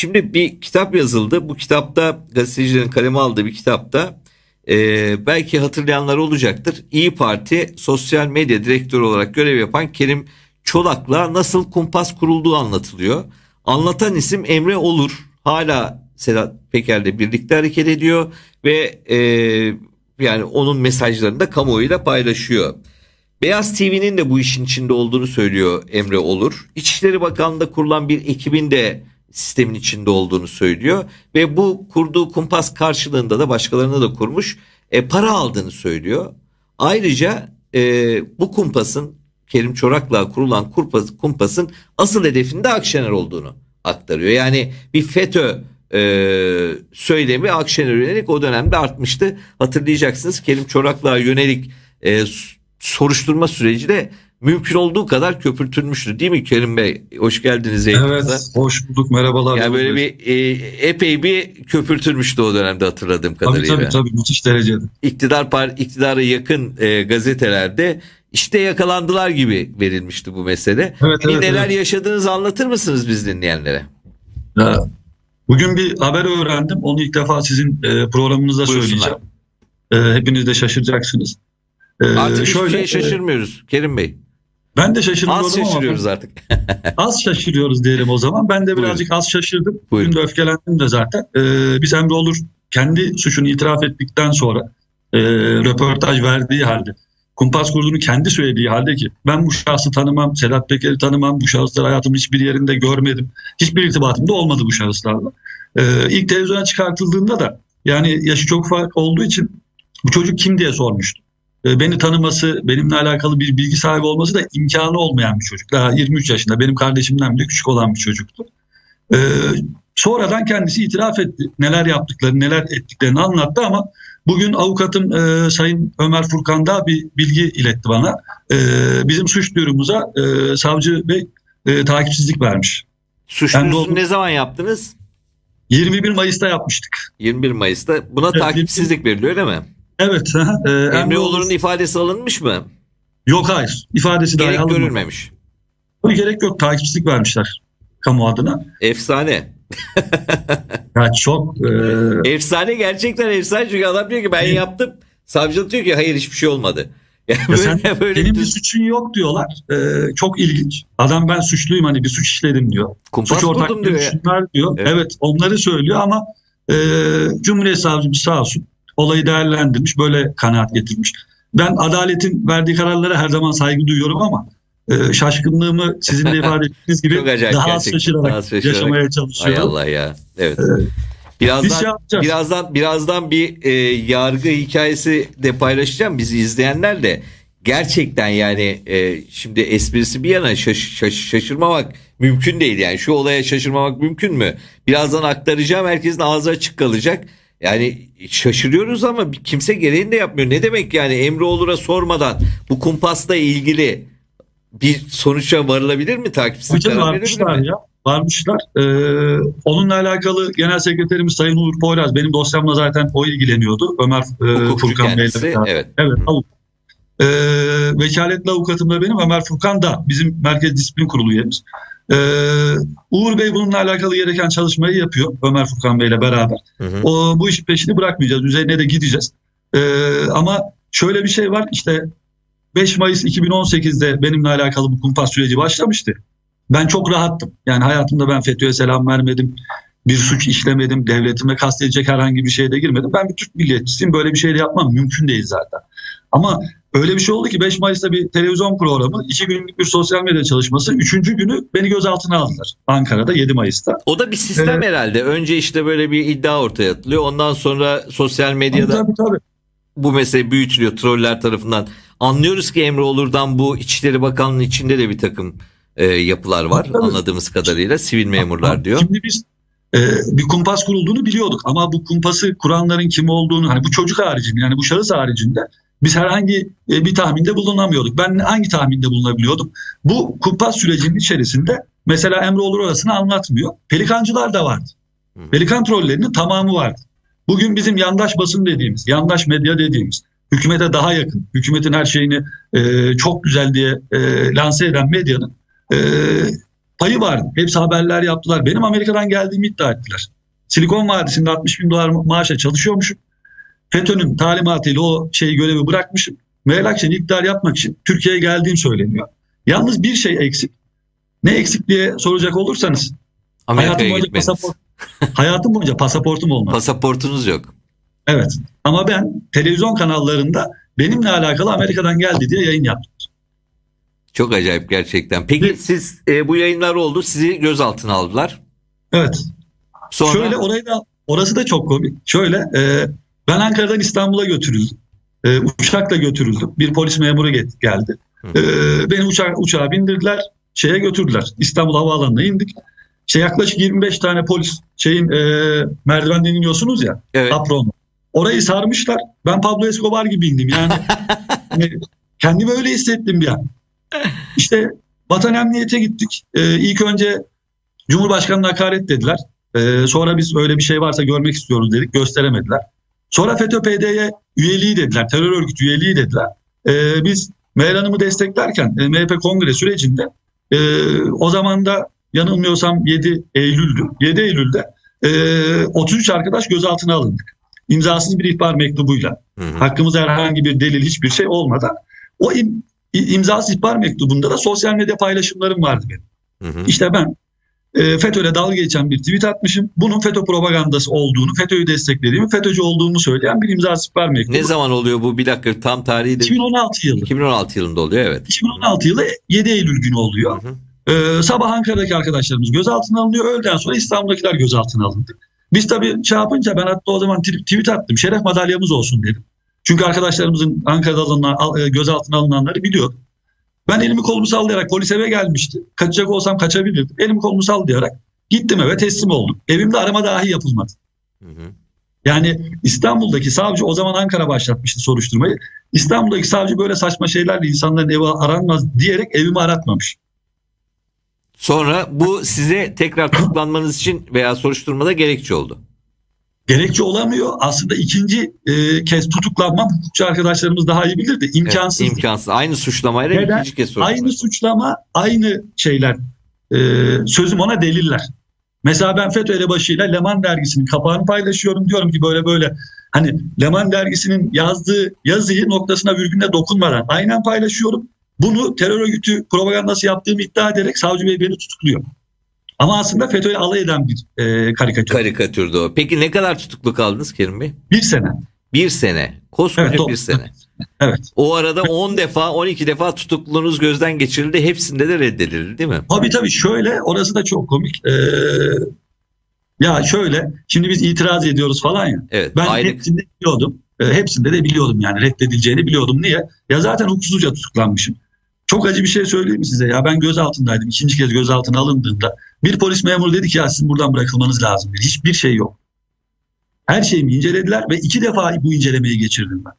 Şimdi bir kitap yazıldı. Bu kitapta gazetecilerin kaleme aldığı bir kitapta e, belki hatırlayanlar olacaktır. İyi Parti sosyal medya direktörü olarak görev yapan Kerim Çolak'la nasıl kumpas kurulduğu anlatılıyor. Anlatan isim Emre Olur. Hala Sedat Peker'le birlikte hareket ediyor ve e, yani onun mesajlarını da kamuoyuyla paylaşıyor. Beyaz TV'nin de bu işin içinde olduğunu söylüyor Emre Olur. İçişleri Bakanlığı'nda kurulan bir ekibin de sistemin içinde olduğunu söylüyor ve bu kurduğu kumpas karşılığında da başkalarına da kurmuş e, para aldığını söylüyor. Ayrıca e, bu kumpasın Kerim Çorak'la kurulan kumpas, kumpasın asıl hedefinde Akşener olduğunu aktarıyor. Yani bir FETÖ e, söylemi Akşener'e yönelik o dönemde artmıştı. Hatırlayacaksınız Kerim Çorak'la yönelik e, soruşturma süreci de mümkün olduğu kadar köpürtülmüştü değil mi Kerim Bey? Hoş geldiniz yayınımıza. Evet, hoş bulduk. Merhabalar. Yani böyle bir e, epey bir köpürtülmüştü o dönemde hatırladığım kadarıyla. Tabii tabii, tabii müthiş derecede. İktidar par iktidara yakın e, gazetelerde işte yakalandılar gibi verilmişti bu mesele. Evet, evet, neler evet. yaşadığınızı anlatır mısınız biz dinleyenlere? Ya, bugün bir haber öğrendim. Onu ilk defa sizin e, programınızda söyleyeceğim. E, hepiniz de şaşıracaksınız. E, Artık şöyle, hiçbir şey şaşırmıyoruz Kerim Bey. Ben de şaşırmıyorum Az şaşırıyoruz ama artık. az şaşırıyoruz diyelim o zaman. Ben de birazcık Buyurun. az şaşırdım. Bugün de öfkelendim de zaten. Ee, biz Emre Olur kendi suçunu itiraf ettikten sonra e, röportaj verdiği halde kumpas kurduğunu kendi söylediği halde ki ben bu şahsı tanımam, Sedat Peker'i tanımam, bu şahısları hayatımın hiçbir yerinde görmedim. Hiçbir irtibatım da olmadı bu şahıslarla. Ee, ilk televizyona çıkartıldığında da yani yaşı çok fark olduğu için bu çocuk kim diye sormuştu. Ee, beni tanıması, benimle alakalı bir bilgi sahibi olması da imkanı olmayan bir çocuk. Daha 23 yaşında benim kardeşimden bile küçük olan bir çocuktu. Ee, sonradan kendisi itiraf etti. Neler yaptıklarını, neler ettiklerini anlattı ama bugün avukatım e, Sayın Ömer Furkan da bir bilgi iletti bana. E, bizim suç duyurumuza e, savcı ve e, takipsizlik vermiş. Suç duyurusunu ne zaman yaptınız? 21 Mayıs'ta yapmıştık. 21 Mayıs'ta. Buna evet, takipsizlik veriliyor öyle mi? Evet. E, Emre Olur'un ifadesi alınmış mı? Yok hayır. İfadesi gerek dahi alınmadı. görülmemiş. Tabii gerek yok. Takipsizlik vermişler kamu adına. Efsane. ya çok... E... Efsane gerçekten efsane. Çünkü adam diyor ki ben yaptım. Savcı diyor ki hayır hiçbir şey olmadı. Yani böyle, sen, böyle benim bir suçun yok diyorlar. Ee, çok ilginç. Adam ben suçluyum hani bir suç işledim diyor. Kumpas suç ortaklığı diyor. Ya. diyor. Evet. evet onları söylüyor ama e, Cumhuriyet Savcımız sağ olsun olayı değerlendirmiş, böyle kanaat getirmiş. Ben adaletin verdiği kararlara her zaman saygı duyuyorum ama e, şaşkınlığımı sizin de ifade ettiğiniz gibi daha az şaşırarak, şaşırarak yaşamaya çalışıyorum. Hay Allah ya. Evet. Ee, Birazdan şey birazdan birazdan bir e, yargı hikayesi de paylaşacağım bizi izleyenler de gerçekten yani e, şimdi esprisi bir yana şaş, şaş, şaşırmamak mümkün değil yani şu olaya şaşırmamak mümkün mü? Birazdan aktaracağım herkesin ağzı açık kalacak. Yani şaşırıyoruz ama kimse gereğini de yapmıyor. Ne demek yani Emreoğlu'na sormadan bu kumpasla ilgili bir sonuça varılabilir mi takipsizlik Hocam varmışlar ya. Varmışlar. Ee, onunla alakalı Genel Sekreterimiz Sayın Uğur Poyraz benim dosyamla zaten o ilgileniyordu. Ömer e, Furkan Bey'le. Evet. Evet. Ee, vekaletli avukatım da benim Ömer Furkan da bizim Merkez Disiplin Kurulu üyemiz. Ee, Uğur Bey bununla alakalı gereken çalışmayı yapıyor Ömer Furkan Bey ile beraber. Hı hı. O, bu iş peşini bırakmayacağız. Üzerine de gideceğiz. Ee, ama şöyle bir şey var işte 5 Mayıs 2018'de benimle alakalı bu kumpas süreci başlamıştı. Ben çok rahattım. Yani hayatımda ben FETÖ'ye selam vermedim. Bir suç işlemedim. Devletime kastedecek herhangi bir şeye de girmedim. Ben bir Türk milliyetçisiyim. Böyle bir şey de yapmam mümkün değil zaten. Ama öyle bir şey oldu ki 5 Mayıs'ta bir televizyon programı, 2 günlük bir sosyal medya çalışması. Üçüncü günü beni gözaltına aldılar Ankara'da 7 Mayıs'ta. O da bir sistem ee, herhalde. Önce işte böyle bir iddia ortaya atılıyor. Ondan sonra sosyal medyada tabii, tabii. bu mesele büyütülüyor troller tarafından. Anlıyoruz ki Emre Olur'dan bu İçişleri Bakanlığı'nın içinde de bir takım e, yapılar var tabii. anladığımız kadarıyla. Sivil memurlar diyor. Şimdi biz bir kumpas kurulduğunu biliyorduk ama bu kumpası kuranların kim olduğunu hani bu çocuk haricinde yani bu şahıs haricinde biz herhangi e, bir tahminde bulunamıyorduk. Ben hangi tahminde bulunabiliyordum? Bu kumpas sürecinin içerisinde mesela Emre Olur orasını anlatmıyor. Pelikancılar da vardı. Pelikan trollerinin tamamı vardı. Bugün bizim yandaş basın dediğimiz, yandaş medya dediğimiz, hükümete daha yakın, hükümetin her şeyini e, çok güzel diye e, lanse eden medyanın e, payı vardı. Hepsi haberler yaptılar. Benim Amerika'dan geldiğimi iddia ettiler. Silikon Vadisi'nde 60 bin dolar maaşa çalışıyormuşum. FETÖ'nün talimatıyla o şeyi görevi bırakmışım. Meral Akşener iktidar yapmak için Türkiye'ye geldiğim söyleniyor. Yalnız bir şey eksik. Ne eksik diye soracak olursanız hayatım boyunca, pasaport, hayatım boyunca pasaportum olmadı. Pasaportunuz yok. Evet. Ama ben televizyon kanallarında benimle alakalı Amerika'dan geldi diye yayın yaptım. Çok acayip gerçekten. Peki siz e, bu yayınlar oldu. Sizi gözaltına aldılar. Evet. Sonra Şöyle orayı da orası da çok komik. Şöyle e, ben Ankara'dan İstanbul'a götürüldüm. E, uçakla götürüldüm. Bir polis memuru get- geldi. E, beni uçağa, uçağa bindirdiler. Şeye götürdüler. İstanbul Havaalanı'na indik. Şey yaklaşık 25 tane polis şeyin e, merdivenden iniyorsunuz ya. evet. Apron. Orayı sarmışlar. Ben Pablo Escobar gibi indim. Yani hani kendimi öyle hissettim bir an. İşte vatan emniyete gittik. Ee, ilk önce Cumhurbaşkanı'na hakaret dediler. Ee, sonra biz öyle bir şey varsa görmek istiyoruz dedik. Gösteremediler. Sonra FETÖ-PD'ye üyeliği dediler. Terör örgütü üyeliği dediler. Ee, biz Meral Hanım'ı desteklerken e, MHP kongre sürecinde e, o zaman da yanılmıyorsam 7 Eylül'dü. 7 Eylül'de e, 33 arkadaş gözaltına alındık. İmzasız bir ihbar mektubuyla. Hı hı. Hakkımızda herhangi bir delil hiçbir şey olmadan. O imzasız ihbar mektubunda da sosyal medya paylaşımlarım vardı benim. Hı hı. İşte ben e, FETÖ'yle dalga geçen bir tweet atmışım. Bunun FETÖ propagandası olduğunu, FETÖ'yü desteklediğimi, FETÖ'cü olduğumu söyleyen bir imzasız ihbar mektubu. Ne zaman oluyor bu? Bir dakika tam tarihi de 2016 yılı. 2016 yılında oluyor evet. 2016 yılı 7 Eylül günü oluyor. Hı hı. Ee, sabah Ankara'daki arkadaşlarımız gözaltına alınıyor. Öğleden sonra İstanbul'dakiler gözaltına alındı. Biz tabii şey yapınca ben hatta o zaman tweet attım. Şeref madalyamız olsun dedim. Çünkü arkadaşlarımızın Ankara'da alınan, al- e, gözaltına alınanları biliyor. Ben elimi kolumu sallayarak polis eve gelmişti. Kaçacak olsam kaçabilirdim. Elimi kolumu sallayarak gittim eve teslim oldum. Evimde arama dahi yapılmadı. Hı hı. Yani İstanbul'daki savcı o zaman Ankara başlatmıştı soruşturmayı. İstanbul'daki savcı böyle saçma şeylerle insanların evi aranmaz diyerek evimi aratmamış. Sonra bu size tekrar tutuklanmanız için veya soruşturmada gerekçe oldu. Gerekçe olamıyor. Aslında ikinci e, kez tutuklanmam hukukçu arkadaşlarımız daha iyi bilirdi. İmkansız. Evet, imkansız. Aynı suçlamayla Neden? ikinci kez soruşturma. aynı suçlama, aynı şeyler. E, sözüm ona deliller. Mesela ben FETÖ elebaşıyla Leman dergisinin kapağını paylaşıyorum. Diyorum ki böyle böyle hani Leman dergisinin yazdığı yazıyı noktasına virgülüne dokunmadan aynen paylaşıyorum. Bunu terör örgütü propagandası yaptığımı iddia ederek savcı bey beni tutukluyor. Ama aslında FETÖ'yle alay eden bir e, karikatür. Karikatürdü o. Peki ne kadar tutuklu kaldınız Kerim Bey? bir sene. Bir sene. Koskoca Evet, bir sene. Evet. O arada 10 defa 12 defa tutukluluğunuz gözden geçirildi. Hepsinde de reddedildi değil mi? Tabii tabii şöyle orası da çok komik. Ee, ya şöyle şimdi biz itiraz ediyoruz falan ya. Evet. Ben aylık. hepsinde biliyordum. Ee, hepsinde de biliyordum yani reddedileceğini biliyordum. Niye? Ya zaten hukuksuzca tutuklanmışım. Çok acı bir şey söyleyeyim mi size? Ya ben gözaltındaydım. İkinci kez gözaltına alındığımda bir polis memuru dedi ki ya sizin buradan bırakılmanız lazım dedi. Hiçbir şey yok. Her şeyimi incelediler ve iki defa bu incelemeyi geçirdim ben.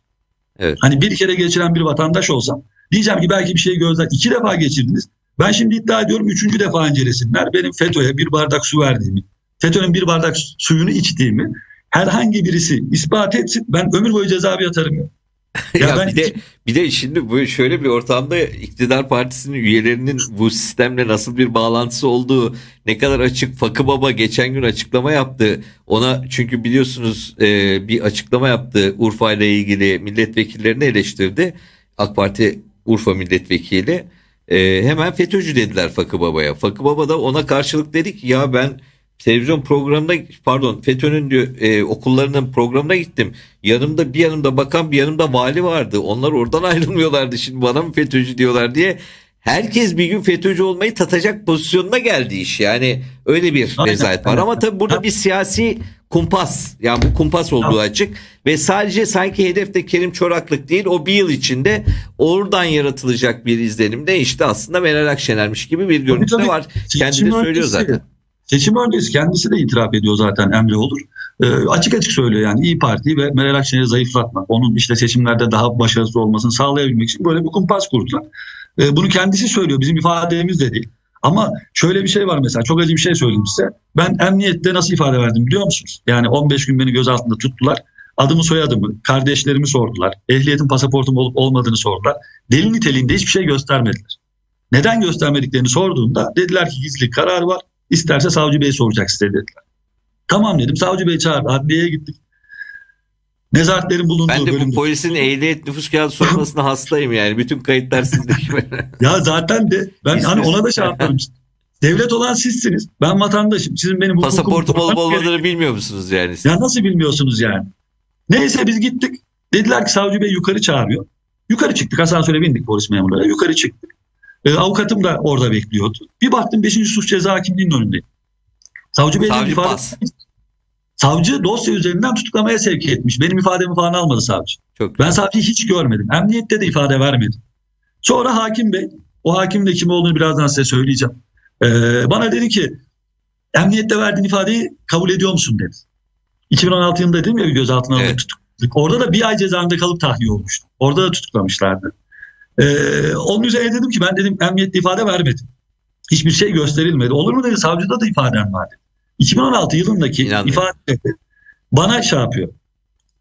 Evet. Hani bir kere geçiren bir vatandaş olsam diyeceğim ki belki bir şey gözden iki defa geçirdiniz. Ben şimdi iddia ediyorum üçüncü defa incelesinler. Benim FETÖ'ye bir bardak su verdiğimi, FETÖ'nün bir bardak suyunu içtiğimi herhangi birisi ispat etsin. Ben ömür boyu cezaevi yatarım. ya. Ya, ben bir de bir de şimdi bu şöyle bir ortamda iktidar partisinin üyelerinin bu sistemle nasıl bir bağlantısı olduğu ne kadar açık Fakı Baba geçen gün açıklama yaptı. Ona çünkü biliyorsunuz e, bir açıklama yaptı Urfa ile ilgili milletvekillerini eleştirdi. AK Parti Urfa milletvekili e, hemen FETÖ'cü dediler Fakı Baba'ya. Fakı Baba da ona karşılık dedi ki ya ben televizyon programına pardon FETÖ'nün diyor e, okullarının programına gittim. Yanımda bir yanımda bakan bir yanımda vali vardı. Onlar oradan ayrılmıyorlardı. Şimdi bana mı FETÖ'cü diyorlar diye. Herkes bir gün FETÖ'cü olmayı tatacak pozisyonuna geldi iş. Yani öyle bir rezalet var. Ama tabii burada bir siyasi kumpas. Yani bu kumpas olduğu açık. Ve sadece sanki hedefte Kerim Çoraklık değil o bir yıl içinde oradan yaratılacak bir izlenimde işte aslında Meral Akşener'miş gibi bir görüntü de var. Kendi Seçim de söylüyor zaten. Seçim öncesi kendisi de itiraf ediyor zaten Emre Olur. Ee, açık açık söylüyor yani İyi Parti ve Meral Akşener'i zayıflatmak, onun işte seçimlerde daha başarısız olmasını sağlayabilmek için böyle bir kumpas kurdular. Ee, bunu kendisi söylüyor, bizim ifademiz de değil. Ama şöyle bir şey var mesela, çok acı bir şey söyleyeyim size. Ben emniyette nasıl ifade verdim biliyor musunuz? Yani 15 gün beni gözaltında tuttular. Adımı soyadımı, kardeşlerimi sordular. Ehliyetin pasaportum olup olmadığını sordular. Deli niteliğinde hiçbir şey göstermediler. Neden göstermediklerini sorduğumda dediler ki gizli karar var. İsterse savcı bey soracak size dediler. Tamam dedim. Savcı bey çağırdı. Adliyeye gittik. Nezaretlerin bulunduğu Ben de bu polisin ehliyet nüfus kağıdı sormasına hastayım yani. Bütün kayıtlar sizde. Ya zaten de ben Biz- hani ona da şey yapıyorum. Devlet olan sizsiniz. Ben vatandaşım. Sizin benim. Pasaportum olup olmadığını bilmiyor musunuz yani? siz? Ya nasıl bilmiyorsunuz yani? Neyse biz gittik. Dediler ki savcı bey yukarı çağırıyor. Yukarı çıktık. Asansöre bindik polis memurları. Yukarı çıktık. Ee, avukatım da orada bekliyordu. Bir baktım 5. suç ceza hakimliğinin önündeyim. Savcı de Savcı ifade... pas. Savcı dosya üzerinden tutuklamaya sevk etmiş. Benim ifademi falan almadı savcı. Çok Ben savcıyı hiç görmedim. Emniyette de ifade vermedim. Sonra hakim bey, o hakim de kim olduğunu birazdan size söyleyeceğim. Ee, bana dedi ki emniyette verdiğin ifadeyi kabul ediyor musun dedi. 2016 yılında dedim ya bir gözaltına Evet. tutukladık. Orada da bir ay cezaevinde kalıp tahliye olmuştu. Orada da tutuklamışlardı. Ee, onun üzerine dedim ki ben dedim emniyette ifade vermedim. Hiçbir şey gösterilmedi. Olur mu dedi savcıda da ifadem var dedi. 2016 yılındaki İnanmıyorum. ifade bana şey yapıyor.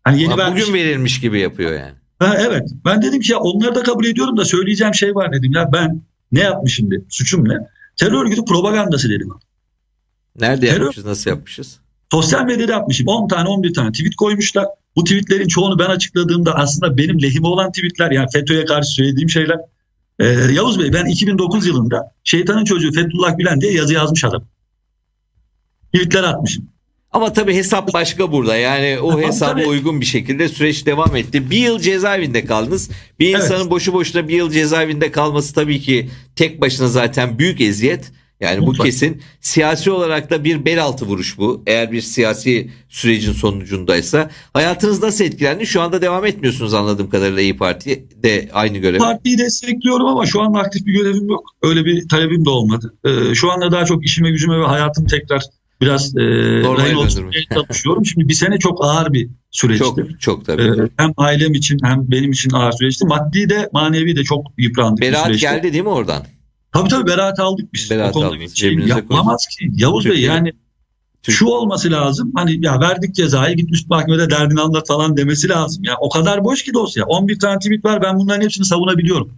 Hani yeni vermiş- bugün verilmiş gibi yapıyor yani. Ha, evet. Ben dedim ki ya onları da kabul ediyorum da söyleyeceğim şey var dedim. Ya ben ne yapmışım dedim. Suçum ne? Terör örgütü propagandası dedim. Nerede Terör- yapmışız? Nasıl yapmışız? Sosyal medyada yapmışım. 10 tane 11 tane tweet koymuşlar. Bu tweetlerin çoğunu ben açıkladığımda aslında benim lehime olan tweetler. Yani FETÖ'ye karşı söylediğim şeyler. Ee, Yavuz Bey ben 2009 yılında şeytanın çocuğu Fethullah Gülen diye yazı yazmış adam. Tweetler atmışım. Ama tabii hesap başka burada. Yani o Tabii, hesaba tabii. uygun bir şekilde süreç devam etti. Bir yıl cezaevinde kaldınız. Bir Evet. insanın boşu boşuna bir yıl cezaevinde kalması tabii ki tek başına zaten büyük eziyet. Yani bu Mutlaka. kesin. Siyasi olarak da bir bel altı vuruş bu. Eğer bir siyasi sürecin sonucundaysa. Hayatınız nasıl etkilendi? Şu anda devam etmiyorsunuz anladığım kadarıyla İyi Parti de aynı görev. Partiyi destekliyorum ama şu anda aktif bir görevim yok. Öyle bir talebim de olmadı. Ee, şu anda daha çok işime gücüme ve hayatım tekrar biraz e, döndürmek. oturmaya çalışıyorum. Şimdi bir sene çok ağır bir süreçti. Çok çok tabii. Ee, hem ailem için hem benim için ağır süreçti. Maddi de manevi de çok yıprandık süreçti. geldi değil mi oradan? Tabii tabii beraat aldık biz. Beraat aldınız, şey yapılamaz ki. Yavuz Bey Türkiye- yani Türk- şu olması lazım. Hani ya verdik cezayı git üst mahkemede derdini anlat falan demesi lazım. Ya o kadar boş ki dosya. 11 tane tweet var ben bunların hepsini savunabiliyorum.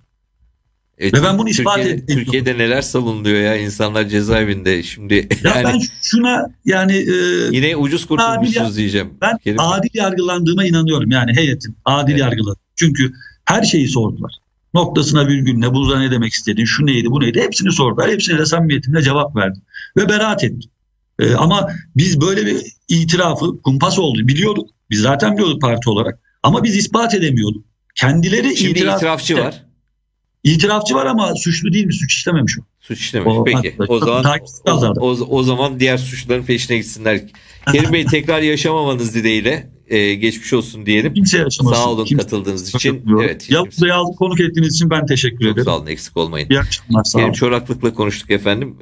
E, Ve ben bunu ispat Türkiye'de, ettim. Türkiye'de neler savunuluyor ya insanlar cezaevinde şimdi Ya yani ben şuna yani e, yine ucuz kurtulmuşsunuz Adil- diyeceğim. Ben Kerim Bey. adil yargılandığıma inanıyorum. Yani heyetin adil Evet. yargıladı. Çünkü her şeyi sordular. Noktasına virgülüne burada ne demek istedin, şu neydi, bu neydi hepsini sordular. Hepsine de samimiyetimle cevap verdim. Ve beraat ettim. Ee, ama biz böyle bir itirafı kumpas oldu biliyorduk. Biz zaten biliyorduk parti olarak. Ama biz ispat edemiyorduk. Kendileri Şimdi itiraf, itirafçı var. İtirafçı var ama suçlu değil mi? Suç işlememiş o. Suç işlemiş. O- Peki. O zaman o, o, o zaman diğer suçluların peşine gitsinler. Kerim Bey tekrar yaşamamanız dileğiyle e, geçmiş olsun diyelim. Kimse yaşamasın. Sağ olun Kimse katıldığınız için. yaşamıyor. Evet. Yavuz Bey'i konuk ettiğiniz için ben teşekkür Çok ederim. sağ olun eksik olmayın. İyi akşamlar. Sağ olun. Kerim Çoraklık'la konuştuk efendim.